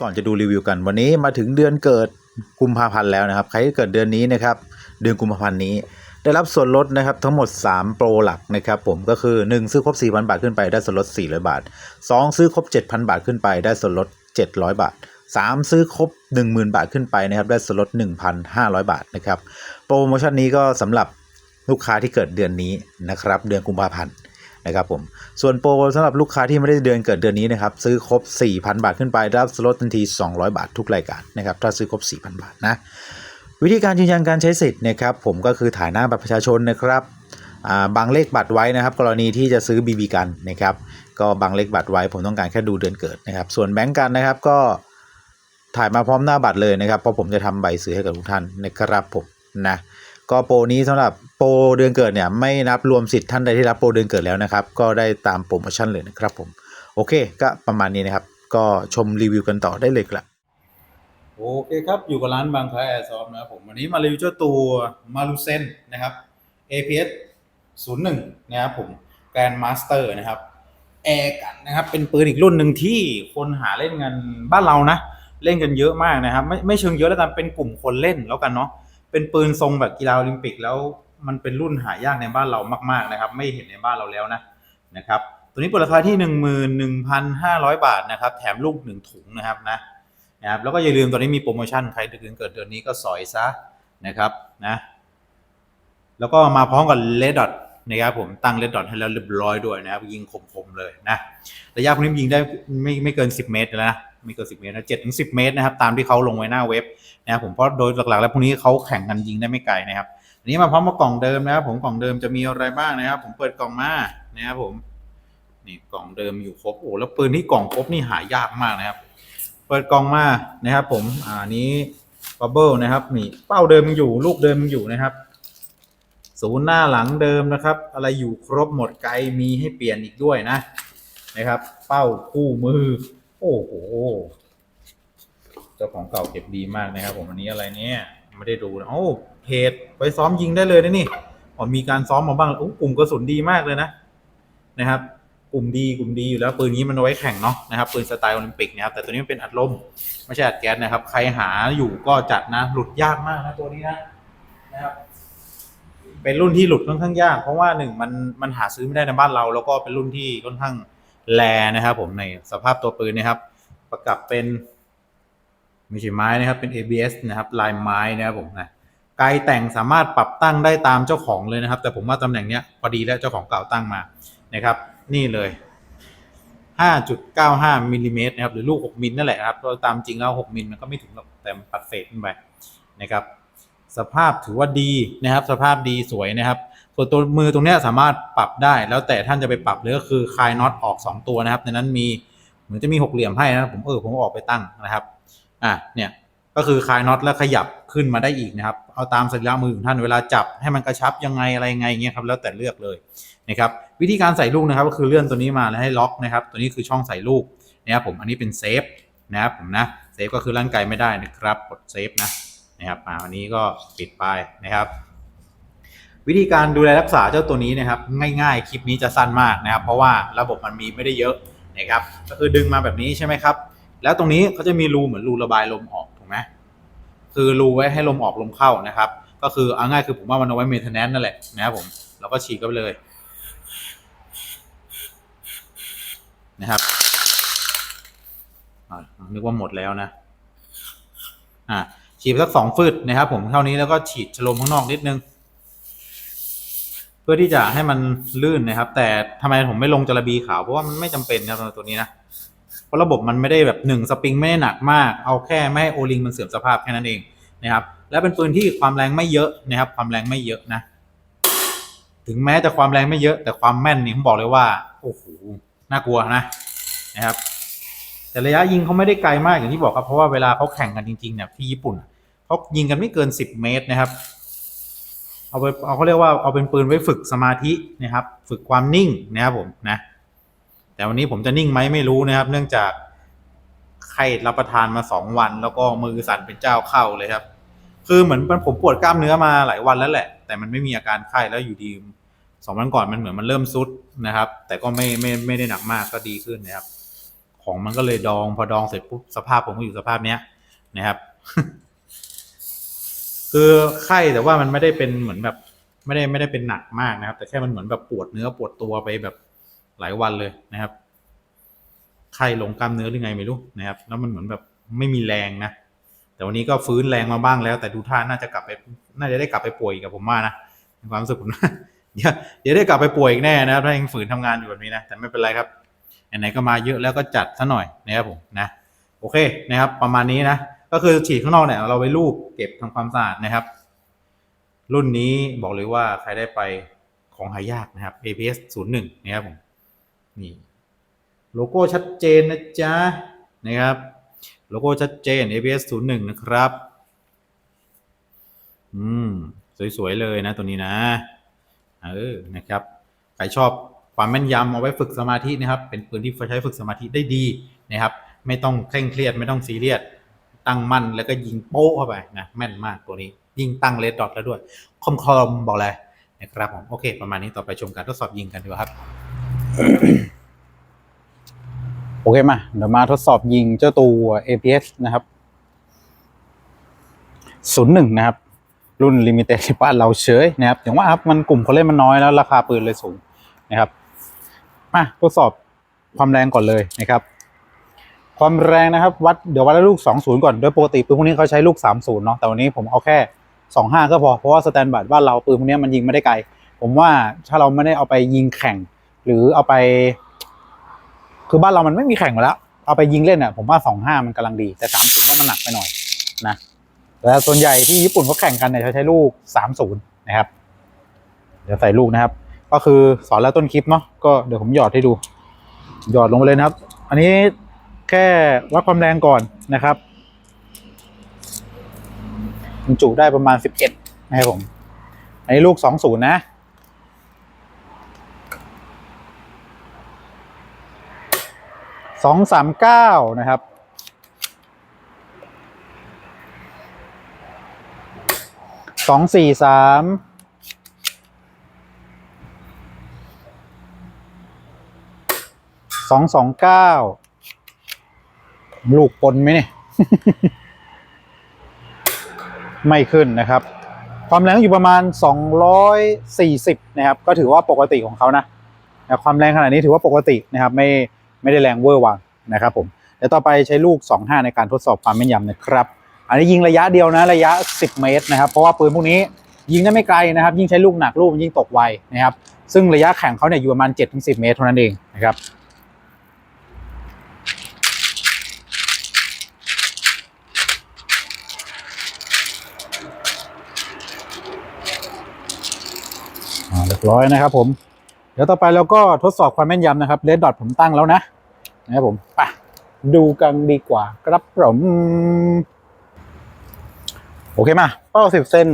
ก่อนจะดูรีวิวกันวันนี้มาถึงเดือนเกิดกุมภาพันธ์แล้วนะครับ ใครที่เกิดเดือนนี้นะครับเดือนกุมภาพันธ์นี้ ได้รับส่วนลดนะครับทั้งหมด 3 โปรหลักนะครับผมก็คือ 1 ซื้อครบ 4,000 บาทขึ้นไปได้ส่วนลด 400 บาท 2 ซื้อครบ 7,000 บาทขึ้นไปได้ส่วนลด 700 บาท 3 ซื้อครบ 10,000 บาทขึ้นไปนะครับได้ส่วนลด 1,500 บาทนะครับโปรโมชั่นนี้ก็สำหรับลูกค้าที่เกิดเดือนนี้นะครับเดือนกุมภาพันธ์ นะครับผมส่วนโปรสำหรับลูกค้าที่ไม่ได้เดือนเกิดเดือนนี้นะครับซื้อครบ 4,000 บาทขึ้นไปรับส่วนลดทันที 200 บาททุกรายการนะครับถ้าซื้อครบ 4,000 บาทนะวิธีการยืนยันการใช้สิทธิ์นะครับผมก็คือถ่ายหน้าบัตรประชาชนนะครับบางเลขบัตรไว้นะครับ กรณีที่จะซื้อบีบีกันนะครับก็บางเลขบัตรไว้ผมต้องการแค่ดูเดือนเกิดนะครับ ส่วนแบงก์กันนะครับก็ถ่ายมาพร้อมหน้าบัตรเลยนะครับเพราะผมจะทำใบซื้อให้กับทุกท่านนะครับผมนะ ก็โปรนี้สำหรับโปรเดือนเกิดเนี่ยไม่นับรวมสิทธิ์ท่านใดที่รับโปรเดือนเกิดแล้วนะครับ ก็ได้ตามโปรโมชั่นเลยนะครับผม โอเค ก็ประมาณนี้นะครับ ก็ชมรีวิวกันต่อได้เลยครับโอเคครับ อยู่กับร้านบางคล้ายแอร์ซอฟนะครับผมวันนี้มารีวิวเจ้าตัวมารูเซนนะครับ APS 01 นะครับผมแกรนมาสเตอร์นะครับแอร์กันนะครับเป็นปืนอีกรุ่นหนึ่งที่คนหาเล่นกันบ้านเรานะ เล่นกันเยอะมากนะครับ ไม่ไม่เชิงเยอะแล้วกันเป็นกลุ่มคนเล่นแล้วกันเนาะ เป็นปืนทรงแบบกีฬาโอลิมปิก แล้วมันเป็นรุ่นหายากในบ้านเรามาก ๆนะครับ ไม่เห็นในบ้านเราแล้วนะนะครับ ตัวนี้เปิดราคาที่ 11,500 บาทนะครับ แถมลูกหนึ่งถุงนะครับนะนะครับแล้วก็อย่าลืมตอนนี้มีโปรโมชั่นใครถึงเกิดเดือนนี้ก็สอยซะนะครับนะแล้วก็มาพร้อมกับเลดดอท นะครับผมตั้งเลดดอทให้แล้วเรียบร้อยด้วยนะครับยิงคมๆเลยนะระยะพวกนี้ยิงได้ไม่ไม่เกิน 10 เมตรแล้วนะไม่เกิน10 เมตรนะ7ถึง10เมตรนะครับตามที่เขาลงไว้หน้าเว็บนะครับผมเพราะโดยหลักๆ แล้วพวกนี้เขาแข่งกันยิงได้ไม่ไกลนะครับอันนี้มาพร้อมกับกล่องเดิมนะครับผมกล่องเดิมจะมีอะไรบ้างนะครับ ผมเปิดกล่องมานะครับผมนี่กล่องเดิมอยู่ครบโอ้แล้วปืนที่กล่องครบนี่หายากมากนะครับ เปิดกล่องมานะครับ ผมอ่านี้บับเบิลนะครับนี่เป้าเดิมอยู่ลูกเดิมอยู่นะครับ ศูนย์หน้าหลังเดิมนะครับ อะไรอยู่ครบหมดไกลมีให้เปลี่ยนอีกด้วยนะนะครับ เป้าคู่มือ โอ้โหเจ้าของเก่าเก็บดีมากนะครับ ผมอันนี้อะไรเนี่ยไม่ได้ดูนะโอ้เพจไปซ้อมยิงได้เลยนะนี่อ๋อมีการซ้อมมาบ้างโอ้กลุ่มกระสุนดีมากเลยนะนะครับ กลุ่มดีกลุ่มดีอยู่แล้วปืนนี้มันไว้แข่งเนาะนะครับปืนสไตล์โอลิมปิกนะครับแต่ตัวนี้มันเป็นอัดลมไม่ใช่อัดแก๊สนะครับ ใครหาอยู่ก็จัดนะ หลุดยากมากนะตัวนี้นะนะครับ เป็นรุ่นที่หลุดค่อนข้างยาก เพราะว่าหนึ่งมันมันหาซื้อไม่ได้ในบ้านเรา แล้วก็เป็นรุ่นที่ค่อนข้างแรนะครับผมในสภาพตัวปืนนะครับ ประกับเป็นไม่ใช่ไม้นะครับเป็น ABS นะครับลายไม้นะครับผมนะไกลแต่งสามารถปรับตั้งได้ตามเจ้าของเลยนะครับ แต่ผมว่าตำแหน่งเนี้ยพอดีแล้วเจ้าของเก่าตั้งมานะครับ นี่เลย 5.95มิลลิเมตรนะครับหรือลูก 6มิลนั่นแหละครับเพราะตามจริงแล้ว 6มิลมันก็ไม่ถึงหรอกแต่มันปัดเศษขึ้นไปนะครับ สภาพถือว่าดีนะครับ สภาพดีสวยนะครับ ส่วนตัวมือตรงนี้สามารถปรับได้แล้วแต่ท่านจะไปปรับเลยก็คือคลายน็อตออก 2 ตัวนะครับในนั้นมีเหมือนจะมีหกเหลี่ยมให้นะผมเออผมก็ออกไปตั้งนะครับอะเนี่ยก็คือคลายน็อตแล้วขยับขึ้นมาได้อีกนะครับ เอาตามสรีระมือของท่านเวลาจับให้มันกระชับยังไงอะไรยังไงเงี้ยครับแล้วแต่เลือกเลยนะครับวิธีการใส่ลูกนะครับ ก็คือเลื่อนตัวนี้มาแล้วให้ล็อกนะครับ ตัวนี้คือช่องใส่ลูกนะครับผมอันนี้เป็นเซฟนะครับผมนะเซฟก็คือร่างไกลไม่ได้นะครับกดเซฟนะ นะครับอ่าวันนี้ก็ปิดไปนะครับ วิธีการดูแลรักษาเจ้าตัวนี้นะครับ ง่ายๆ คลิปนี้จะสั้นมากนะครับ เพราะว่าระบบมันมีไม่ได้เยอะนะครับ ก็คือดึงมาแบบนี้ใช่ไหมครับ แล้วตรงนี้เขาจะมีรูเหมือนรูระบายลมออกถูกไหมคือรูไว้ให้ลมออกลมเข้านะครับ ก็คือเอาง่ายคือผมว่ามันเอาไว้เมนเทนแนนนั่นแหละนะครับผมเราก็ฉีกเข้าไปเลยนะครับนึกว่าหมดแล้วนะ อ่า ฉีดไปสักสองฟืดนะครับ ผมเท่านี้แล้วก็ฉีดชโลมข้างนอกนิดนึง เพื่อที่จะให้มันลื่นนะครับ แต่ทำไมผมไม่ลงจระบีขาวเพราะว่ามันไม่จำเป็นนะครับตัวนี้นะเพราะระบบมันไม่ได้แบบหนึ่งสปริงไม่ได้หนักมาก เอาแค่ไม่ให้โอลิงมันเสื่อมสภาพแค่นั้นเองนะครับ และเป็นปืนที่ความแรงไม่เยอะนะครับ ความแรงไม่เยอะนะ ถึงแม้จะความแรงไม่เยอะแต่ความแม่นนี่ผมบอกเลยว่าโอ้โหน่ากลัวนะนะครับ แต่ระยะยิงเขาไม่ได้ไกลมากอย่างที่บอกครับเพราะว่าเวลาเขาแข่งกันจริงๆเนี่ยที่ญี่ปุ่น เขายิงกันไม่เกิน 10 เมตรนะครับ เอาไปเอาเขาเรียกว่าเอาเป็นปืนไว้ฝึกสมาธินะครับ ฝึกความนิ่งนะครับผมนะแต่วันนี้ผมจะนิ่งไหมไม่รู้นะครับ เนื่องจากไข้รับประทานมาสองวัน แล้วก็มือสั่นเป็นเจ้าเข้าเลยครับ คือเหมือนผมปวดกล้ามเนื้อมาหลายวันแล้วแหละ แต่มันไม่มีอาการไข้แล้วอยู่ดีสองวันก่อนมันเหมือนมันเริ่มซุดนะครับ แต่ก็ไม่ไม่ไม่ได้หนักมากก็ดีขึ้นนะครับขของมันก็เลยดองพอดองเสร็จปุ๊บสภาพผมก็อยู่สภาพเนี้ยนะครับ คือไข้แต่ว่ามันไม่ได้เป็นเหมือนแบบไม่ได้ไม่ได้เป็นหนักมากนะครับ แต่แค่มันเหมือนแบบปวดเนื้อปวดตัวไปแบบหลายวันเลยนะครับ ไข้ลงกล้ามเนื้อหรือไงไม่รู้นะครับ แล้วมันเหมือนแบบไม่มีแรงนะแต่วันนี้ก็ฟื้นแรงมาบ้างแล้ว แต่ดูท่าน่าจะกลับไป น่าจะได้กลับไปป่วยอีกกับผมว่านะในความรู้สึกผมนะเดี๋ยวเดี๋ยวได้กลับไปป่วยอีกแน่นะครับถ้ายังฝืนทำงานอยู่แบบนี้นะแต่ไม่เป็นไรครับไหนๆก็มาเยอะแล้วก็จัดซะหน่อยนะครับผมนะโอเคนะครับ ประมาณนี้นะ ก็คือฉีดข้างนอกเนี่ยเราไปรูปเก็บทำความสะอาดนะครับ รุ่นนี้บอกเลยว่าใครได้ไปของหายากนะครับ APS 01นะครับผมนี่โลโก้ชัดเจนนะจ๊ะนะครับโลโก้ชัดเจน APS 01 นะครับ อืม สวย ๆ เลยนะ ตัวนี้นะ เออ นะครับ ใครชอบความแม่นยำเอาไว้ฝึกสมาธินะครับ เป็นปืนที่ใช้ฝึกสมาธิได้ดีนะครับ ไม่ต้องเคร่งเครียด ไม่ต้องซีเรียส ตั้งมั่นแล้วก็ยิงโป๊ะเข้าไปนะแม่นมากตัวนี้ ยิงตั้งเลดดอทแล้วด้วย คมคอมบอกเลยนะครับผมโอเค ประมาณนี้ต่อไปชมการทดสอบยิงกันดีกว่าครับ โอเคมาเดี๋ยวมาทดสอบยิงเจ้าตัว APS นะครับ01นะครับ รุ่นลิมิเต็ดที่บ้านเราเฉยนะครับอย่างว่าครับมันกลุ่มคนเล่นมันน้อยแล้วราคาปืนเลยสูงนะครับ มาทดสอบความแรงก่อนเลยนะครับ ความแรงนะครับวัดเดี๋ยววัดด้วยลูก 20 ก่อนโดยปกติปืนพวกนี้เขาใช้ลูก 30 เนาะแต่วันนี้ผมเอาแค่ 25 ก็พอ เพราะว่าสแตนบาร์ดบ้านเราปืนพวกนี้มันยิงไม่ได้ไกล ผมว่าถ้าเราไม่ได้เอาไปยิงแข่ง หรือเอาไป คือบ้านเรามันไม่มีแข่งอยู่แล้ว เอาไปยิงเล่นอะผมว่าสองห้ามันกำลังดีแต่สามศูนย์ว่ามันหนักไปหน่อยนะแต่ส่วนใหญ่ที่ญี่ปุ่นเขาแข่งกันเนี่ยเขาใช้ลูกสามศูนย์นะครับ เดี๋ยวใส่ลูกนะครับ ก็คือสอนแล้วต้นคลิปเนาะก็เดี๋ยวผมหยอดให้ดู หยอดลงไปเลยนะครับ อันนี้ ค่วัดความแรงก่อนนะครับบรรจุได้ประมาณสิบเอ็ดนะครับผมอันนี้ลูกสองศูนย์นะสองสามเก้านะครับสองสี่สามสองสองเก้า ลูกปนไหมเนี่ย ไม่ขึ้นนะครับ ความแรงอยู่ประมาณ 240 นะครับ ก็ถือว่าปกติของเขานะนะความแรงขนาดนี้ถือว่าปกตินะครับ ไม่ไม่ได้แรงเวอร์วังนะครับผมเดี๋ยวต่อไปใช้ลูก 25 ในการทดสอบความแม่นยำนะครับ อันนี้ยิงระยะเดียวนะระยะ 10 เมตรนะครับ เพราะว่าปืนพวกนี้ยิงได้ไม่ไกลนะครับ ยิ่งใช้ลูกหนักลูกมันยิ่งตกไวนะครับ ซึ่งระยะแข่งเขาเนี่ยอยู่ประมาณ 7-10 เมตรเท่านั้นเองนะครับ รียบร้อยนะครับผม เดี๋ยวต่อไปเราก็ทดสอบความแม่นยำนะครับเลดดอทผมตั้งแล้วนะนะครับผมไปดูกันดีกว่าครับผมโอเคมาเป้าสิบเซน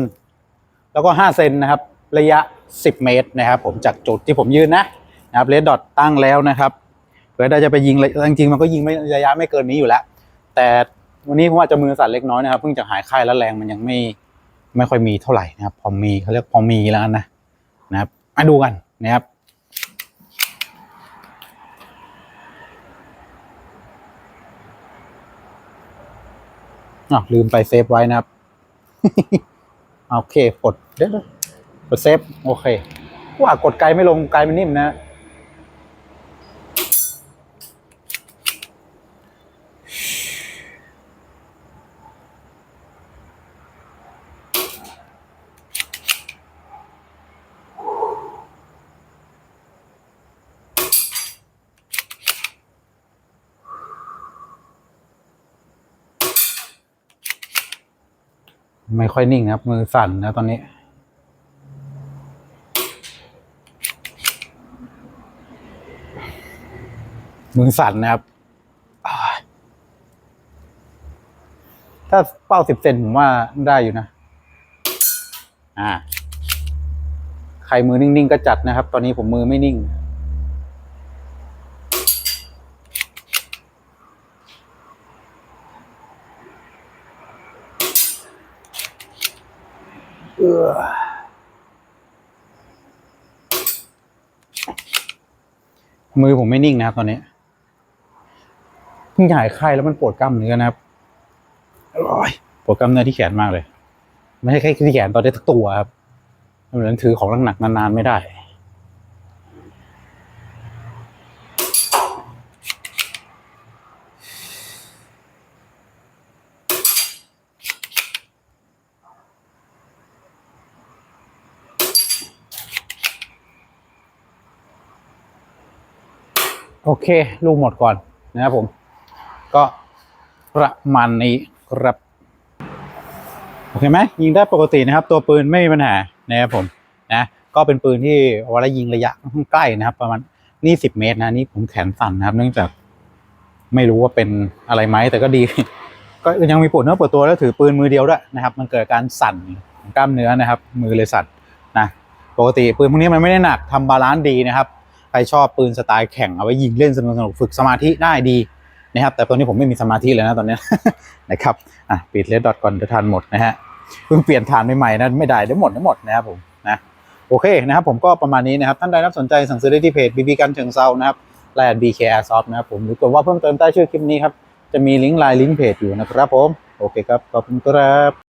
แล้วก็ห้าเซนนะครับ ระยะสิบเมตรนะครับ ผมจากจุดที่ผมยืนนะนะครับเลดดอทตั้งแล้วนะครับเผื่อได้จะไปยิงระจริงๆมันก็ยิงไม่ระยะไม่เกินนี้อยู่แล้ว แต่วันนี้ผมอาจจะมือสั่นเล็กน้อยนะครับเพิ่งจะหายไข้แล้วแรงมันยังไม่ไม่ค่อยมีเท่าไหร่นะครับ พอมีเขาเรียกพอมีแล้วนะ นะครับมาดูกันนะครับลืมไปเซฟไว้นะครับ โอเคกดเดี๋ยวกดเซฟ โอเค ว่ากดไกลไม่ลงไกลมันนิ่มนะ ไม่ค่อยนิ่งนะครับ มือสั่นนะตอนนี้ มือสั่นนะครับ ถ้าเป้าสิบเซนผมว่าได้อยู่นะ อ่า ใครมือนิ่ง ๆ ก็จัดนะครับ ตอนนี้ผมมือไม่นิ่ง มือผมไม่นิ่งนะครับตอนนี้มันใหญ่ไข้แล้วมันปวดกล้ามเนื้อนะครับอร่อยปวดกล้ามเนื้อที่แขนมากเลย ไม่ใช่แค่ที่แขนตอนได้ทั้งตัวครับมันเหมือนถือของหนักๆนานๆไม่ได้ โอเค ลูกหมดก่อนนะครับผม ก็ประมาณนี้ครับ โอเคไหมยิงได้ปกตินะครับ ตัวปืนไม่มีปัญหานะครับผมนะก็เป็นปืนที่เวลายิงระยะค่อนใกล้นะครับ ประมาณนี่สิบเมตรนะนี่ผมแขนสั่นนะครับ เนื่องจากไม่รู้ว่าเป็นอะไรไหมแต่ก็ดี ก็ยังมีปวดเนื้อปวดตัวแล้วถือปืนมือเดียวด้วยนะครับ มันเกิดการสั่นกล้ามเนื้อนะครับ มือเลยสั่นนะปกติปืนพวกนี้มันไม่ได้หนักทำบาลานซ์ดีนะครับ ใครชอบปืนสไตล์แข่งเอาไว้ยิงเล่นสนุกสนุกฝึกสมาธิได้ดีนะครับ แต่ตอนนี้ผมไม่มีสมาธิเลยนะตอนนี้นะครับอะปิดเลดดอทก่อนจะทานหมดนะฮะเพิ่งเปลี่ยนฐานใหม่ๆนะไม่ได้เดี๋ยวหมดเดี๋ยวหมดนะครับผมนะโอเคนะครับผมก็ประมาณนี้นะครับ ท่านใดรับสนใจสั่งซื้อได้ที่เพจบีบีกันเชิงเซานะครับไลน์ BK Airsoft นะครับผมหรือกดว่าเพิ่มเติมใต้ชื่อคลิปนี้ครับ จะมีลิงก์ไลน์ลิงก์เพจอยู่นะครับผม โอเคครับ ขอบคุณครับ